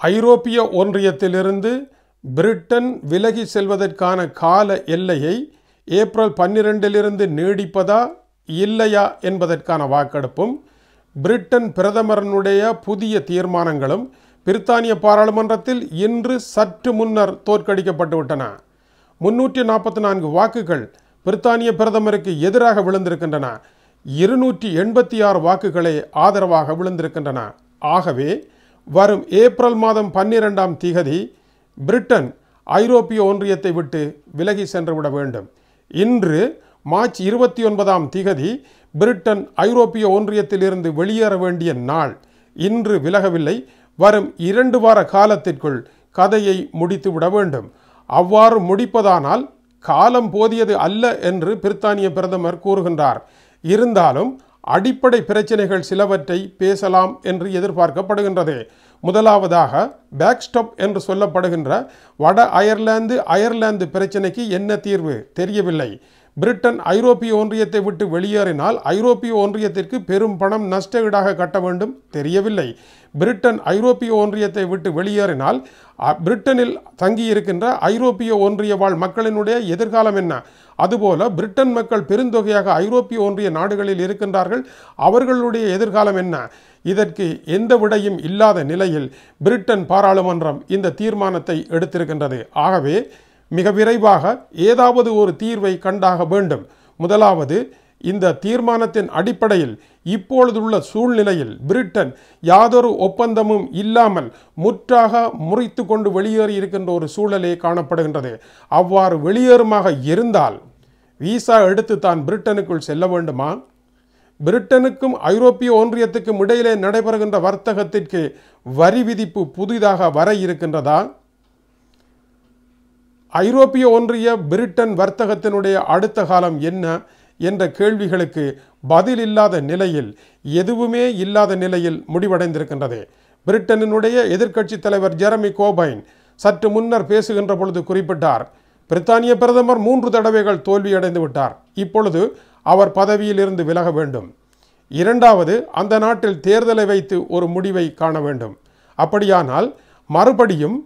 ஐரோப்பிய ஒன்றியத்திலிருந்து பிரிட்டன் விலகி செல்வதற்கான கால எல்லையை ஏப்ரல் பன்னிரெண்டிலிருந்து நீடிப்பதா இல்லையா என்பதற்கான வாக்கெடுப்பும் பிரிட்டன் பிரதமரனுடைய புதிய தீர்மானங்களும் பிரித்தானிய பாராளுமன்றத்தில் இன்று சற்று முன்னர் தோற்கடிக்கப்பட்டுவிட்டன. முன்னூற்றி நாற்பத்தி நான்கு வாக்குகள் பிரித்தானிய பிரதமருக்கு எதிராக விழுந்திருக்கின்றன. இருநூற்றி எண்பத்தி ஆறு வாக்குகளே ஆதரவாக விழுந்திருக்கின்றன. ஆகவே வரும் ஏப்ரல் மாதம் பன்னிரெண்டாம் திகதி பிரிட்டன் ஐரோப்பிய ஒன்றியத்தை விட்டு விலகி சென்றுவிட வேண்டும். இன்று மார்ச் இருபத்தி ஒன்பதாம் திகதி பிரிட்டன் ஐரோப்பிய ஒன்றியத்திலிருந்து வெளியேற வேண்டிய நாள். இன்று விலகவில்லை. வரும் இரண்டு வார காலத்திற்குள் கதையை முடித்துவிட வேண்டும். அவ்வாறு முடிப்பதானால் காலம் போதியது அல்ல என்று பிரித்தானிய பிரதமர் கூறுகின்றார். இருந்தாலும் அடிப்படை பிரச்சனைகள் சிலவற்றை பேசலாம் என்று எதிர்பார்க்கப்படுகின்றது. முதலாவதாக பேக்ஸ்டாப் என்று சொல்லப்படுகின்ற வட அயர்லாந்து அயர்லாந்து பிரச்சனைக்கு என்ன தீர்வு? தெரியவில்லை. பிரிட்டன் ஐரோப்பிய ஒன்றியத்தை விட்டு வெளியேறினால் ஐரோப்பிய ஒன்றியத்திற்கு பெரும் பணம் நஷ்ட ஈடாக கட்ட வேண்டும்? தெரியவில்லை. பிரிட்டன் ஐரோப்பிய ஒன்றியத்தை விட்டு வெளியேறினால் பிரிட்டனில் தங்கியிருக்கின்ற ஐரோப்பிய ஒன்றிய வாழ் மக்களினுடைய எதிர்காலம் என்ன? அதுபோல பிரிட்டன் மக்கள் பெருந்தொகையாக ஐரோப்பிய ஒன்றிய நாடுகளில் இருக்கின்றார்கள். அவர்களுடைய எதிர்காலம் என்ன? இதற்கு எந்த விடையும் இல்லாத நிலையில் பிரிட்டன் பாராளுமன்றம் இந்த தீர்மானத்தை எடுத்திருக்கின்றது. ஆகவே மிக விரைவாக ஏதாவது ஒரு தீர்வை கண்டாக வேண்டும். முதலாவது இந்த தீர்மானத்தின் அடிப்படையில் இப்பொழுதுள்ள சூழ்நிலையில் பிரிட்டன் யாதொரு ஒப்பந்தமும் இல்லாமல் முற்றாக முறித்து கொண்டு வெளியேறி இருக்கின்ற ஒரு சூழலே காணப்படுகின்றது. அவ்வாறு வெளியேறுமாக இருந்தால் விசா எடுத்து தான் பிரிட்டனுக்குள் செல்ல வேண்டுமா? பிரிட்டனுக்கும் ஐரோப்பிய ஒன்றியத்துக்கும் இடையிலே நடைபெறுகின்ற வர்த்தகத்திற்கு வரி விதிப்பு புதிதாக வர இருக்கின்றதா? ஐரோப்பிய ஒன்றிய பிரிட்டன் வர்த்தகத்தினுடைய அடுத்த காலம் என்ன? என்ற கேள்விகளுக்கு பதில் இல்லாத நிலையில் எதுவுமே இல்லாத நிலையில் முடிவடைந்திருக்கின்றது. பிரிட்டனினுடைய எதிர்க்கட்சி தலைவர் ஜெரமி கோபைன் சற்று முன்னர் பேசுகின்ற பொழுது குறிப்பிட்டார் பிரித்தானிய பிரதமர் மூன்று தடவைகள் தோல்வியடைந்து விட்டார். இப்பொழுது அவர் பதவியிலிருந்து விலக வேண்டும். இரண்டாவது அந்த நாட்டில் தேர்தலை வைத்து ஒரு முடிவை காண வேண்டும். அப்படியானால் மறுபடியும்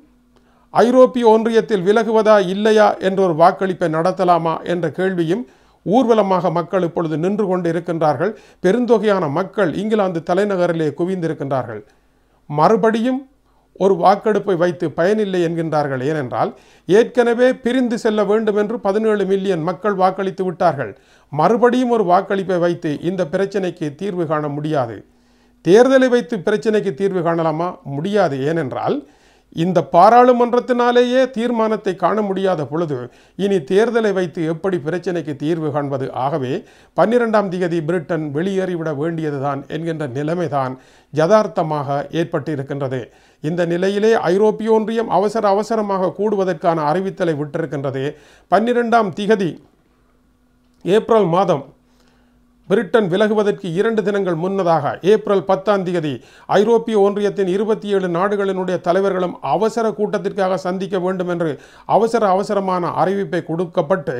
ஐரோப்பிய ஒன்றியத்தில் விலகுவதா இல்லையா என்ற ஒரு வாக்களிப்பை நடத்தலாமா? என்ற கேள்வியும் ஊர்வலமாக மக்கள் இப்பொழுது நின்று கொண்டு இருக்கின்றார்கள் பெருந்தொகையான மக்கள் இங்கிலாந்து தலைநகரிலே குவிந்திருக்கின்றார்கள். மறுபடியும் ஒரு வாக்கெடுப்பை வைத்து பயனில்லை என்கின்றார்கள். ஏனென்றால் ஏற்கனவே பிரிந்து செல்ல வேண்டும் என்று பதினேழு மில்லியன் மக்கள் வாக்களித்து விட்டார்கள். மறுபடியும் ஒரு வாக்களிப்பை வைத்து இந்த பிரச்சனைக்கு தீர்வு காண முடியாது. தேர்தலை வைத்து பிரச்சனைக்கு தீர்வு காணலாமா? முடியாது. ஏனென்றால் இந்த பாராளுமன்றத்தினாலேயே தீர்மானத்தை காண முடியாத பொழுது இனி தேர்தலை வைத்து எப்படி பிரச்சனைக்கு தீர்வு காண்பது? ஆகவே பன்னிரெண்டாம் திகதி பிரிட்டன் வெளியேறிவிட வேண்டியதுதான் என்கின்ற நிலைமைதான் யதார்த்தமாக ஏற்பட்டிருக்கின்றது. இந்த நிலையிலே ஐரோப்பிய ஒன்றியம் அவசர அவசரமாக கூடுவதற்கான அறிவித்தலை விட்டிருக்கின்றது. பன்னிரெண்டாம் திகதி ஏப்ரல் மாதம் பிரிட்டன் விலகுவதற்கு இரண்டு தினங்கள் முன்னதாக ஏப்ரல் பத்தாம் தேதி ஐரோப்பிய ஒன்றியத்தின் இருபத்தி ஏழு நாடுகளினுடைய தலைவர்களும் அவசர கூட்டத்திற்காக சந்திக்க வேண்டும் என்று அவசர அவசரமான அறிவிப்பை கொடுக்கப்பட்டு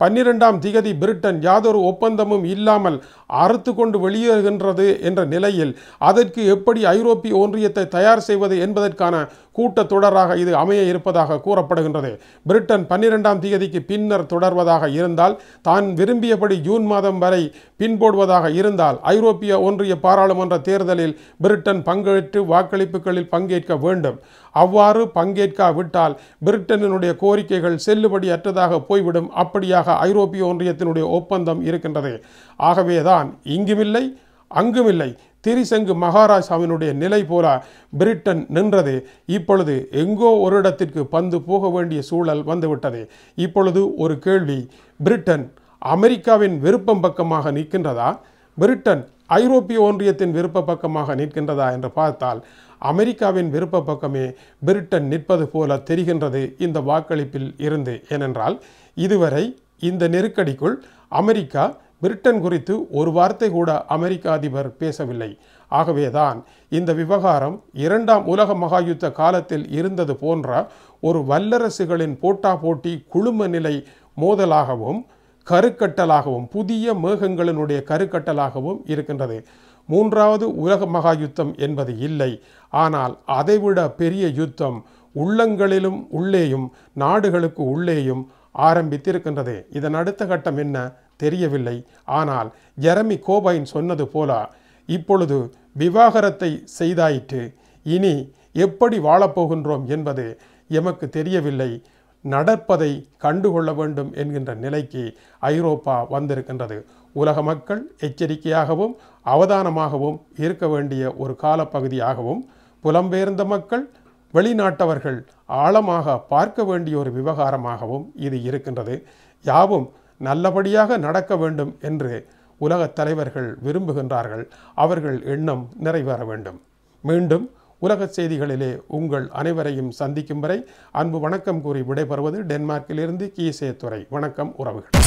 பன்னிரெண்டாம் திகதி பிரிட்டன் யாதொரு ஒப்பந்தமும் இல்லாமல் அறுத்து கொண்டு வெளியேறுகின்றது என்ற நிலையில் அதற்கு எப்படி ஐரோப்பிய ஒன்றியத்தை தயார் செய்வது என்பதற்கான கூட்டத்தொடராக இது அமைய இருப்பதாக கூறப்படுகின்றது. பிரிட்டன் பன்னிரெண்டாம் தேதிக்கு பின்னர் தொடர்வதாக இருந்தால் தான் விரும்பியபடி ஜூன் மாதம் வரை பின்போடுவதாக இருந்தால் ஐரோப்பிய ஒன்றிய பாராளுமன்ற தேர்தலில் பிரிட்டன் பங்கேற்று வாக்களிப்புகளில் பங்கேற்க வேண்டும். அவ்வாறு பங்கேற்காவிட்டால் பிரிட்டனினுடைய கோரிக்கைகள் செல்லுபடியற்றதாக போய்விடும். அப்படியாக ஐரோப்பிய ஒன்றியத்தினுடைய ஒப்பந்தம் இருக்கின்றது. ஆகவேதான் இங்குமில்லை அங்குமில்லை. திரிசங்கு மகாராஜாவினுடைய நிலை போல பிரிட்டன் நின்றது. இப்பொழுது எங்கோ ஒரு இடத்திற்கு பந்து போக வேண்டிய சூழல் வந்துவிட்டது. இப்பொழுது ஒரு கேள்வி. பிரிட்டன் அமெரிக்காவின் விருப்பம் பக்கமாக நிற்கின்றதா? பிரிட்டன் ஐரோப்பிய ஒன்றியத்தின் விருப்ப பக்கமாக நிற்கின்றதா என்று பார்த்தால் அமெரிக்காவின் விருப்ப பக்கமே பிரிட்டன் நிற்பது போல தெரிகின்றது இந்த வாக்களிப்பில் இருந்து. ஏனென்றால் இதுவரை இந்த நெருக்கடிக்குள் அமெரிக்கா பிரிட்டன் குறித்து ஒரு வார்த்தை கூட அமெரிக்க அதிபர் பேசவில்லை. ஆகவேதான் இந்த விவகாரம் இரண்டாம் உலக மகாயுத்த காலத்தில் இருந்தது போன்ற ஒரு வல்லரசுகளின் போட்டா போட்டி குழும நிலை மோதலாகவும் கருக்கட்டலாகவும் புதிய மேகங்களினுடைய கருக்கட்டலாகவும் இருக்கின்றது. மூன்றாவது உலக மகா யுத்தம் என்பது இல்லை. ஆனால் அதைவிட பெரிய யுத்தம் உள்ளங்களிலும் உள்ளேயும் நாடுகளுக்கு உள்ளேயும் ஆரம்பித்திருக்கின்றது. இதன் அடுத்த கட்டம் என்ன? தெரியவில்லை. ஆனால் ஜெரமி கோபைன் சொன்னது போல இப்பொழுது விவாகரத்தை செய்தாயிற்று. இனி எப்படி வாழப்போகின்றோம் என்பது எமக்கு தெரியவில்லை. நடப்பதை கண்டுகொள்ள வேண்டும் என்கின்ற நிலைக்கு ஐரோப்பா வந்திருக்கின்றது. உலக மக்கள் எச்சரிக்கையாகவும் அவதானமாகவும் இருக்க வேண்டிய ஒரு காலப்பகுதியாகவும் புலம்பெயர்ந்த மக்கள் வெளிநாட்டவர்கள் ஆழமாக பார்க்க வேண்டிய ஒரு விவகாரமாகவும் இது இருக்கின்றது. யாவும் நல்லபடியாக நடக்க வேண்டும் என்று உலகத் தலைவர்கள் விரும்புகின்றார்கள். அவர்கள் எண்ணம் நிறைவேற வேண்டும். மீண்டும் உலக செய்திகளிலே உங்கள் அனைவரையும் சந்திக்கும் வரை அன்பு வணக்கம் கூறி விடைபெறுவது டென்மார்க்கிலிருந்து கீசே துறை வணக்கம் உறவுகள்.